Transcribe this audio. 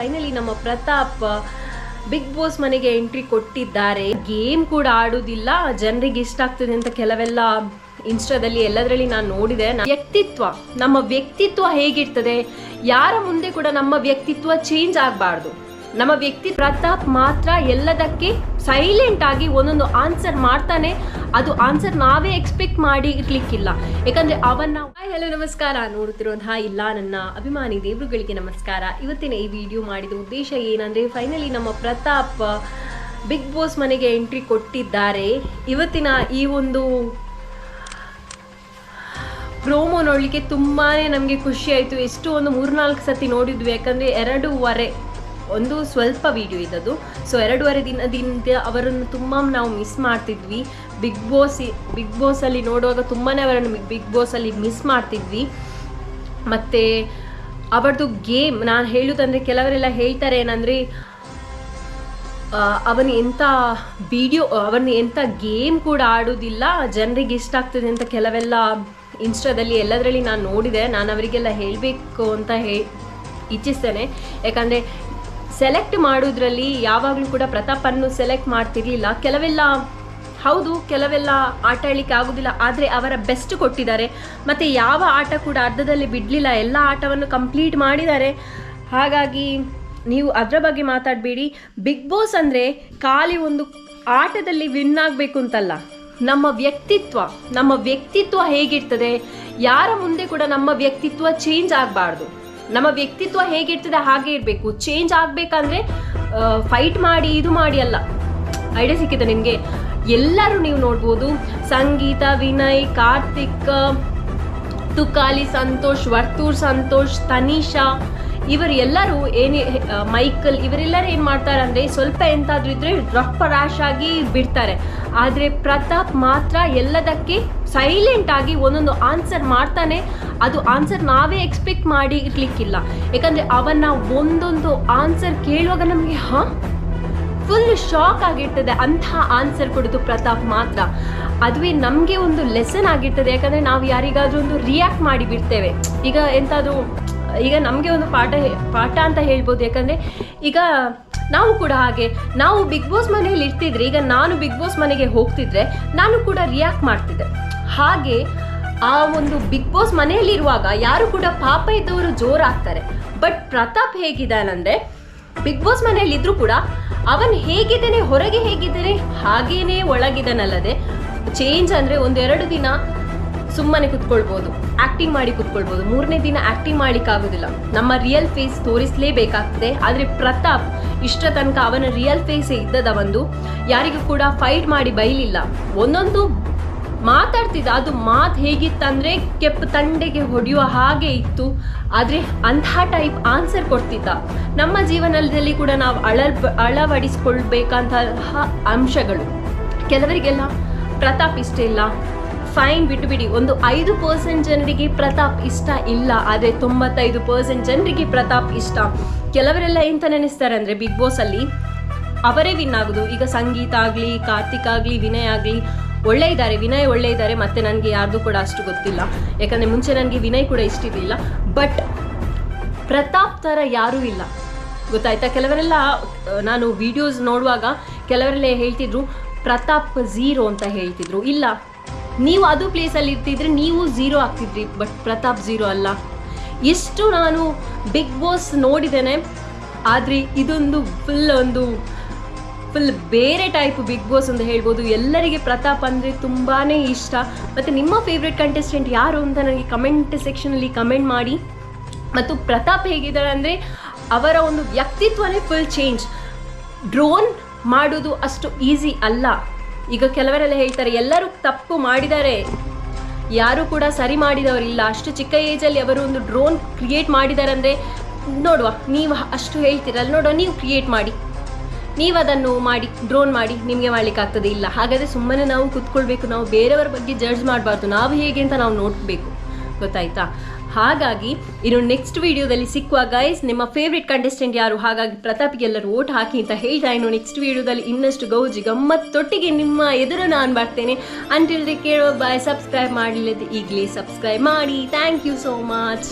Finally ನಮ್ಮ Pratap big boss ಮನೆಗೆ entry ಕೊಟ್ಟಿದ್ದಾರೆ. ಗೇಮ್ ಕೂಡ ಆಡುವುದಿಲ್ಲ, ಜನರಿಗೆ ಇಷ್ಟ ಆಗ್ತದೆ ಅಂತ ಕೆಲವೆಲ್ಲ ಇನ್ಸ್ಟಾದಲ್ಲಿ ಎಲ್ಲದರಲ್ಲಿ ನಾನು ನೋಡಿದೆ. ವ್ಯಕ್ತಿತ್ವ, ನಮ್ಮ ವ್ಯಕ್ತಿತ್ವ ಹೇಗಿರ್ತದೆ? ಯಾರ ಮುಂದೆ ಕೂಡ ನಮ್ಮ ವ್ಯಕ್ತಿತ್ವ ಚೇಂಜ್ ಆಗಬಾರ್ದು. ನಮ್ಮ ವ್ಯಕ್ತಿ ಪ್ರತಾಪ್ ಮಾತ್ರ ಎಲ್ಲದಕ್ಕೆ ಸೈಲೆಂಟ್ ಆಗಿ ಒಂದೊಂದು ಆನ್ಸರ್ ಮಾಡ್ತಾನೆ. ಅದು ಆನ್ಸರ್ ನಾವೇ ಎಕ್ಸ್ಪೆಕ್ಟ್ ಮಾಡಿ ಇರ್ಲಿಕ್ಕಿಲ್ಲ ಯಾಕಂದ್ರೆ ಅವನ್ನ ಹಲೋ ನಮಸ್ಕಾರ. ನೋಡುತ್ತಿರುವಂತಹ ಇಲ್ಲ ನನ್ನ ಅಭಿಮಾನಿ ದೇವರುಗಳಿಗೆ ನಮಸ್ಕಾರ. ಇವತ್ತಿನ ಈ ವಿಡಿಯೋ ಮಾಡಿದ ಉದ್ದೇಶ ಏನಂದ್ರೆ ಫೈನಲಿ ನಮ್ಮ ಪ್ರತಾಪ್ ಬಿಗ್ ಬಾಸ್ ಮನೆಗೆ ಎಂಟ್ರಿ ಕೊಟ್ಟಿದ್ದಾರೆ. ಇವತ್ತಿನ ಈ ಒಂದು ಪ್ರೋಮೋ ನೋಡಲಿಕ್ಕೆ ತುಂಬಾ ನಮಗೆ ಖುಷಿ ಆಯಿತು. ಎಷ್ಟು ಒಂದು ಮೂರ್ನಾಲ್ಕು ಸತಿ ನೋಡಿದ್ವಿ. ಯಾಕಂದರೆ ಎರಡೂವರೆ ಒಂದು ಸ್ವಲ್ಪ ವಿಡಿಯೋ ಇದ್ದದ್ದು. ಸೊ ಎರಡೂವರೆ ದಿನದಿಂದ ಅವರನ್ನು ತುಂಬ ನಾವು ಮಿಸ್ ಮಾಡ್ತಿದ್ವಿ. ಬಿಗ್ ಬಾಸ್ ಬಿಗ್ ಬಾಸಲ್ಲಿ ನೋಡುವಾಗ ತುಂಬಾ ಅವರನ್ನು ಬಿಗ್ ಬಾಸಲ್ಲಿ ಮಿಸ್ ಮಾಡ್ತಿದ್ವಿ. ಮತ್ತು ಅವರದು ಗೇಮ್ ನಾನು ಹೇಳುವುದಂದರೆ ಕೆಲವರೆಲ್ಲ ಹೇಳ್ತಾರೆ ಏನಂದರೆ ಅವನು ಎಂಥ ವಿಡಿಯೋ ಅವನು ಎಂಥ ಗೇಮ್ ಕೂಡ ಆಡೋದಿಲ್ಲ, ಜನರಿಗೆ ಇಷ್ಟ ಆಗ್ತದೆ ಅಂತ ಕೆಲವೆಲ್ಲ ಇನ್ಸ್ಟಾದಲ್ಲಿ ಎಲ್ಲದರಲ್ಲಿ ನಾನು ನೋಡಿದೆ. ನಾನು ಅವರಿಗೆಲ್ಲ ಹೇಳಬೇಕು ಅಂತ ಹೇ ಇಚ್ಛಿಸ್ತೇನೆ. ಯಾಕಂದರೆ ಸೆಲೆಕ್ಟ್ ಮಾಡೋದ್ರಲ್ಲಿ ಯಾವಾಗಲೂ ಕೂಡ ಪ್ರತಾಪನ್ನು ಸೆಲೆಕ್ಟ್ ಮಾಡ್ತಿರ್ಲಿಲ್ಲ. ಕೆಲವೆಲ್ಲ ಹೌದು, ಕೆಲವೆಲ್ಲ ಆಟ ಆಡಲಿಕ್ಕೆ ಆಗೋದಿಲ್ಲ, ಆದರೆ ಅವರ ಬೆಸ್ಟ್ ಕೊಟ್ಟಿದ್ದಾರೆ. ಮತ್ತು ಯಾವ ಆಟ ಕೂಡ ಅರ್ಧದಲ್ಲಿ ಬಿಡಲಿಲ್ಲ, ಎಲ್ಲ ಆಟವನ್ನು ಕಂಪ್ಲೀಟ್ ಮಾಡಿದ್ದಾರೆ. ಹಾಗಾಗಿ ನೀವು ಅದರ ಬಗ್ಗೆ ಮಾತಾಡಬೇಡಿ. ಬಿಗ್ ಬಾಸ್ ಅಂದರೆ ಖಾಲಿ ಒಂದು ಆಟದಲ್ಲಿ ವಿನ್ ಆಗಬೇಕು ಅಂತಲ್ಲ. ನಮ್ಮ ವ್ಯಕ್ತಿತ್ವ ನಮ್ಮ ವ್ಯಕ್ತಿತ್ವ ಹೇಗಿರ್ತದೆ? ಯಾರ ಮುಂದೆ ಕೂಡ ನಮ್ಮ ವ್ಯಕ್ತಿತ್ವ ಚೇಂಜ್ ಆಗಬಾರ್ದು. ನಮ್ಮ ವ್ಯಕ್ತಿತ್ವ ಹೇಗಿರ್ತದೆ, ಹಾಗೆ ಇರಬೇಕು. ಚೇಂಜ್ ಆಗಬೇಕಂದ್ರೆ ಫೈಟ್ ಮಾಡಿ, ಇದು ಮಾಡಿ ಅಲ್ಲ. ಐಡಿಯಾ ಸಿಕ್ಕಿದೆ ನಿಮಗೆ? ಎಲ್ಲರೂ ನೀವು ನೋಡ್ಬೋದು. ಸಂಗೀತ, ವಿನಯ್, ಕಾರ್ತಿಕ್, ತುಕಾಲಿ, ಸಂತೋಷ್, ವರ್ತೂರ್ ಸಂತೋಷ್, ತನಿಷಾ ಇವರೆಲ್ಲರೂ ಏನೇ ಮೈಕಲ್, ಇವರೆಲ್ಲರೂ ಏನು ಮಾಡ್ತಾರೆ ಅಂದರೆ ಸ್ವಲ್ಪ ಎಂತಾದ್ರೂ ಇದ್ದರೆ ರಫ್ ರ್ಯಾಶ್ ಆಗಿ ಬಿಡ್ತಾರೆ. ಆದರೆ ಪ್ರತಾಪ್ ಮಾತ್ರ ಎಲ್ಲದಕ್ಕೆ ಸೈಲೆಂಟ್ ಆಗಿ ಒಂದೊಂದು ಆನ್ಸರ್ ಮಾಡ್ತಾನೆ. ಅದು ಆನ್ಸರ್ ನಾವೇ ಎಕ್ಸ್ಪೆಕ್ಟ್ ಮಾಡಿ ಇರ್ಲಿಕ್ಕಿಲ್ಲ ಯಾಕಂದರೆ ಅವನ್ನ ಒಂದೊಂದು ಆನ್ಸರ್ ಕೇಳುವಾಗ ನಮಗೆ, ಹಾಂ? ಫುಲ್ ಶಾಕ್ ಆಗಿರ್ತದೆ. ಅಂತಹ ಆನ್ಸರ್ ಕೊಡೋದು ಪ್ರತಾಪ್ ಮಾತ್ರ. ಅದುವೇ ನಮಗೆ ಒಂದು ಲೆಸನ್ ಆಗಿರ್ತದೆ. ಯಾಕಂದರೆ ನಾವು ಯಾರಿಗಾದರೂ ಒಂದು ರಿಯಾಕ್ಟ್ ಮಾಡಿ ಬಿಡ್ತೇವೆ. ಈಗ ಎಂತಾದರೂ ಈಗ ನಮಗೆ ಒಂದು ಪಾಠ ಪಾಠ ಅಂತ ಹೇಳ್ಬೋದು. ಯಾಕಂದರೆ ಈಗ ನಾವು ಕೂಡ ಹಾಗೆ, ನಾವು ಬಿಗ್ ಬಾಸ್ ಮನೆಯಲ್ಲಿ ಇರ್ತಿದ್ರೆ, ಈಗ ನಾನು ಬಿಗ್ ಬಾಸ್ ಮನೆಗೆ ಹೋಗ್ತಿದ್ರೆ, ನಾನು ಕೂಡ ರಿಯಾಕ್ಟ್ ಮಾಡ್ತಿದ್ದೆ. ಹಾಗೆ ಆ ಒಂದು ಬಿಗ್ ಬಾಸ್ ಮನೆಯಲ್ಲಿರುವಾಗ ಯಾರು ಕೂಡ ಪಾಪ ಇದ್ದವರು ಜೋರಾಗ್ತಾರೆ. ಬಟ್ ಪ್ರತಾಪ್ ಹೇಗಿದ್ದಾನಂದರೆ ಬಿಗ್ ಬಾಸ್ ಮನೆಯಲ್ಲಿ ಇದ್ರೂ ಕೂಡ ಅವನು ಹೇಗಿದ್ದಾನೆ, ಹೊರಗೆ ಹೇಗಿದ್ದಾನೆ, ಹಾಗೇನೇ ಒಳಗಿದ್ದಾನಲ್ಲದೆ ಚೇಂಜ್ ಅಂದ್ರೆ ಒಂದೆರಡು ದಿನ ಸುಮ್ಮನೆ ಕುತ್ಕೊಳ್ಬೋದು ಆಕ್ಟಿಂಗ್ ಮಾಡಿ ಕುತ್ಕೊಳ್ಬೋದು. ಮೂರನೇ ದಿನ ಆಕ್ಟಿಂಗ್ ಮಾಡ್ಲಿಕ್ಕೆ ಆಗೋದಿಲ್ಲ ನಮ್ಮ ರಿಯಲ್ ಫೇಸ್ ತೋರಿಸಲೇಬೇಕಾಗ್ತದೆ. ಆದರೆ ಪ್ರತಾಪ್ ಇಷ್ಟ ತನಕ ಅವನ ರಿಯಲ್ ಫೇಸ್ ಇದ್ದದ ಒಂದು, ಯಾರಿಗೂ ಕೂಡ ಫೈಟ್ ಮಾಡಿ ಬೈಲಿಲ್ಲ. ಒಂದೊಂದು ಮಾತಾಡ್ತಿದ್ದ, ಅದು ಮಾತು ಹೇಗಿತ್ತಂದ್ರೆ ಕೆಪ್ಪು ತಂಡೆಗೆ ಹೊಡೆಯುವ ಹಾಗೆ ಇತ್ತು. ಆದರೆ ಅಂತಹ ಟೈಪ್ ಆನ್ಸರ್ ಕೊಡ್ತಿದ್ದ. ನಮ್ಮ ಜೀವನದಲ್ಲಿ ಕೂಡ ನಾವು ಅಳ ಅಳವಡಿಸ್ಕೊಳ್ಬೇಕಂತಹ ಅಂಶಗಳು. ಕೆಲವರಿಗೆಲ್ಲ ಪ್ರತಾಪ್ ಇಷ್ಟ ಇಲ್ಲ. ಫೈನ್ ಬಿಟ್ಟು ಬಿಡಿ. ಒಂದು ಐದು ಪರ್ಸೆಂಟ್ ಜನರಿಗೆ ಪ್ರತಾಪ್ ಇಷ್ಟ ಇಲ್ಲ, ಆದರೆ ತೊಂಬತ್ತೈದು ಪರ್ಸೆಂಟ್ ಜನರಿಗೆ ಪ್ರತಾಪ್ ಇಷ್ಟ. ಕೆಲವರೆಲ್ಲ ಎಂತ ನೆನೆಸ್ತಾರೆ ಅಂದರೆ ಬಿಗ್ ಬಾಸಲ್ಲಿ ಅವರೇ ವಿನ್ ಆಗೋದು. ಈಗ ಸಂಗೀತ ಆಗಲಿ, ಕಾರ್ತಿಕ್ ಆಗಲಿ, ವಿನಯ್ ಆಗಲಿ, ಒಳ್ಳೆ ಇದ್ದಾರೆ. ವಿನಯ್ ಒಳ್ಳೆ ಇದ್ದಾರೆ, ಮತ್ತೆ ನನಗೆ ಯಾರ್ದು ಕೂಡ ಅಷ್ಟು ಗೊತ್ತಿಲ್ಲ. ಯಾಕಂದರೆ ಮುಂಚೆ ನನಗೆ ವಿನಯ್ ಕೂಡ ಇಷ್ಟಿರಲಿಲ್ಲ. ಬಟ್ ಪ್ರತಾಪ್ ಥರ ಯಾರೂ ಇಲ್ಲ. ಗೊತ್ತಾಯ್ತಾ? ಕೆಲವರೆಲ್ಲ ನಾನು ವಿಡಿಯೋಸ್ ನೋಡುವಾಗ ಕೆಲವರೆಲ್ಲ ಹೇಳ್ತಿದ್ರು, ಪ್ರತಾಪ್ ಝೀರೋ ಅಂತ ಹೇಳ್ತಿದ್ರು. ಇಲ್ಲ ನೀವು ಅದು ಪ್ಲೇಸಲ್ಲಿ ಇರ್ತಿದ್ರೆ ನೀವು ಝೀರೋ ಆಗ್ತಿದ್ರಿ ಬಟ್ ಪ್ರತಾಪ್ ಝೀರೋ ಅಲ್ಲ. ಎಷ್ಟು ನಾನು ಬಿಗ್ ಬಾಸ್ ನೋಡಿದ್ದೇನೆ, ಆದರೆ ಇದೊಂದು ಫುಲ್ ಒಂದು ಫುಲ್ ಬೇರೆ ಟೈಪ್ ಬಿಗ್ ಬಾಸ್ ಅಂತ ಹೇಳ್ಬೋದು. ಎಲ್ಲರಿಗೆ ಪ್ರತಾಪ್ ಅಂದರೆ ತುಂಬಾ ಇಷ್ಟ. ಮತ್ತು ನಿಮ್ಮ ಫೇವ್ರೆಟ್ ಕಂಟೆಸ್ಟೆಂಟ್ ಯಾರು ಅಂತ ನನಗೆ ಕಮೆಂಟ್ ಸೆಕ್ಷನಲ್ಲಿ ಕಮೆಂಟ್ ಮಾಡಿ. ಮತ್ತು ಪ್ರತಾಪ್ ಹೇಗಿದ್ದಾರೆ ಅಂದರೆ ಅವರ ಒಂದು ವ್ಯಕ್ತಿತ್ವನೇ ಫುಲ್ ಚೇಂಜ್ ಡ್ರೋನ್ ಮಾಡೋದು ಅಷ್ಟು ಈಸಿ ಅಲ್ಲ. ಈಗ ಕೆಲವರೆಲ್ಲ ಹೇಳ್ತಾರೆ, ಎಲ್ಲರೂ ತಪ್ಪು ಮಾಡಿದ್ದಾರೆ. ಯಾರು ಕೂಡ ಸರಿ ಮಾಡಿದವರಿಲ್ಲ. ಅಷ್ಟು ಚಿಕ್ಕ ಏಜಲ್ಲಿ ಅವರು ಒಂದು ಡ್ರೋನ್ ಕ್ರಿಯೇಟ್ ಮಾಡಿದ್ದಾರೆ ಅಂದರೆ ನೋಡುವ, ನೀವು ಅಷ್ಟು ಹೇಳ್ತೀರಲ್ಲ, ನೋಡುವ, ನೀವು ಕ್ರಿಯೇಟ್ ಮಾಡಿ. ನೀವು ಅದನ್ನು ಮಾಡಿ ಡ್ರೋನ್ ಮಾಡಿ, ನಿಮಗೆ ಮಾಡ್ಲಿಕ್ಕೆ ಆಗ್ತದೆ ಇಲ್ಲ. ಹಾಗಾದರೆ ಸುಮ್ಮನೆ ನಾವು ಕುತ್ಕೊಳ್ಬೇಕು, ನಾವು ಬೇರೆಯವರ ಬಗ್ಗೆ ಜಡ್ಜ್ ಮಾಡಬಾರ್ದು. ನಾವು ಹೇಗೆ ಅಂತ ನಾವು ನೋಡಬೇಕು. ಗೊತ್ತಾಯ್ತಾ? ಹಾಗಾಗಿ ಇನ್ನು ನೆಕ್ಸ್ಟ್ ವಿಡಿಯೋದಲ್ಲಿ ಸಿಕ್ಕುವ ಗೈಸ್ ನಿಮ್ಮ ಫೇವ್ರೆಟ್ ಕಂಟೆಸ್ಟೆಂಟ್ ಯಾರು? ಹಾಗಾಗಿ ಪ್ರತಾಪ್ಗೆ ಎಲ್ಲರೂ ಓಟ್ ಹಾಕಿ ಅಂತ ಹೇಳ್ತಾ ಇನ್ನು ನೆಕ್ಸ್ಟ್ ವಿಡಿಯೋದಲ್ಲಿ ಇನ್ನಷ್ಟು ಗೌಜಿ ಗಮ್ಮತ್ತೊಟ್ಟಿಗೆ ನಿಮ್ಮ ಎದುರು ನಾನು ಬರ್ತೇನೆ. ಅಂಟಿಲ್ದೆ ಕೇಳುವ ಬಾಯ್ ಸಬ್ಸ್ಕ್ರೈಬ್ ಮಾಡಿಲ್ಲದೆ ಈಗಲೇ ಸಬ್ಸ್ಕ್ರೈಬ್ ಮಾಡಿ. Thank you so much